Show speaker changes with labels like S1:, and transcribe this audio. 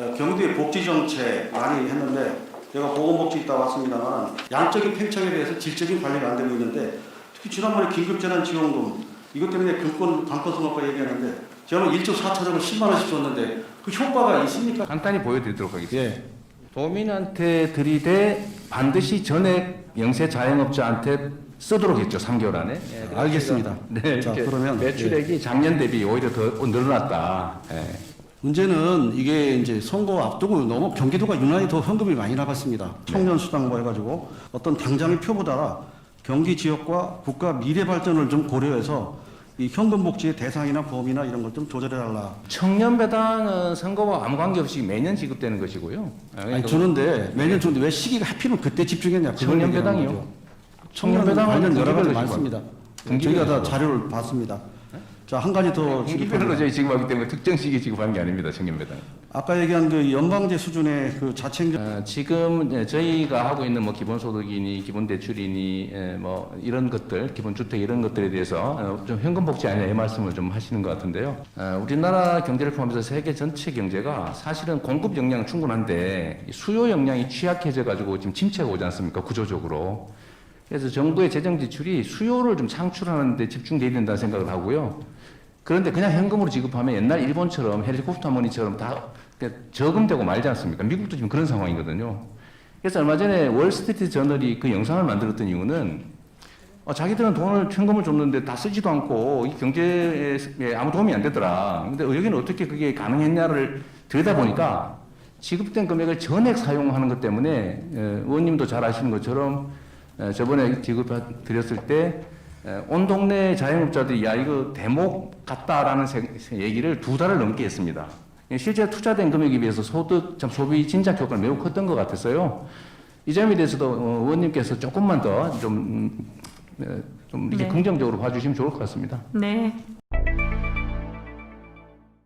S1: 어, 경기도의 복지 정책 많이 했는데 제가 보건복지 있다 왔습니다만 양적인 팽창에 대해서 질적인 관리가 안 되고 있는데 특히 지난번에 긴급재난 지원금 이것 때문에 금권 선거가 얘기하는데 제가 1조 4천억을 10만 원씩 줬는데 그 효과가 있습니까?
S2: 간단히 보여드리도록 하겠습니다.
S1: 예.
S2: 도민한테 들이대 반드시 전액 영세 자영업자한테 쓰도록 했죠. 3개월 안에. 예,
S1: 알겠습니다.
S2: 네,
S1: 자, 그러면,
S2: 매출액이 작년 대비 오히려 더 늘어났다. 예.
S1: 문제는 이게 이제 선거 앞두고 너무 경기도가 유난히 더 현금이 많이 나갔습니다. 청년 수당 뭐 해가지고 어떤 당장의 표보다 경기 지역과 국가 미래 발전을 좀 고려해서 이 현금 복지의 대상이나 범위나 이런 걸 좀 조절해 달라.
S2: 청년 배당은 선거와 아무 관계 없이 매년 지급되는 것이고요.
S1: 아니 주는데 매년 주는데 왜 시기가 하필이면 그때 집중했냐? 그걸
S2: 청년
S1: 얘기하는
S2: 배당이요?
S1: 거죠.
S2: 청년
S1: 청년
S2: 배당은
S1: 여러 가지
S2: 분기별로
S1: 많습니다.
S2: 분기별로
S1: 저희가 다. 자료를 봤습니다. 자 한 가지 더
S2: 분기별로
S1: 지급합니다.
S2: 저희 지급하기 때문에 특정 시기에 지급하는 게 아닙니다. 청년 배당.
S1: 아까 얘기한 그 연방제 수준의 그 자체행정
S2: 어, 지금 예, 저희가 하고 있는 뭐 기본소득이니 기본대출이니 예, 뭐 이런 것들 기본주택 이런 것들에 대해서 어, 좀 현금 복지 아니냐 이 말씀을 좀 하시는 것 같은데요. 어, 우리나라 경제를 포함해서 세계 전체 경제가 사실은 공급 역량 은 충분한데 이 수요 역량이 취약해져 가지고 지금 침체가 오지 않습니까 구조적으로. 그래서 정부의 재정 지출이 수요를 좀 창출하는 데 집중돼야 된다는 생각을 하고요. 그런데 그냥 현금으로 지급하면 옛날 일본처럼 헬리콥터 머니처럼 다 저금되고 말지 않습니까? 미국도 지금 그런 상황이거든요. 그래서 얼마 전에 월스트리트 저널이 그 영상을 만들었던 이유는 어, 자기들은 돈을 현금을 줬는데 다 쓰지도 않고 이 경제에 아무 도움이 안 되더라. 근데 여기는 어떻게 그게 가능했냐를 들여다보니까 지급된 금액을 전액 사용하는 것 때문에 에, 의원님도 잘 아시는 것처럼 에, 저번에 지급 드렸을 때 에, 온 동네 자영업자들이 야 이거 대목 같다라는 얘기를 두 달을 넘게 했습니다. 실제 투자된 금액에 비해서 소득 참 소비 진작 효과가 매우 컸던 것 같았어요. 이 점에 대해서도 어, 의원님께서 조금만 더좀 좀 이렇게
S3: 네.
S2: 긍정적으로 봐주시면 좋을 것 같습니다.
S3: 네,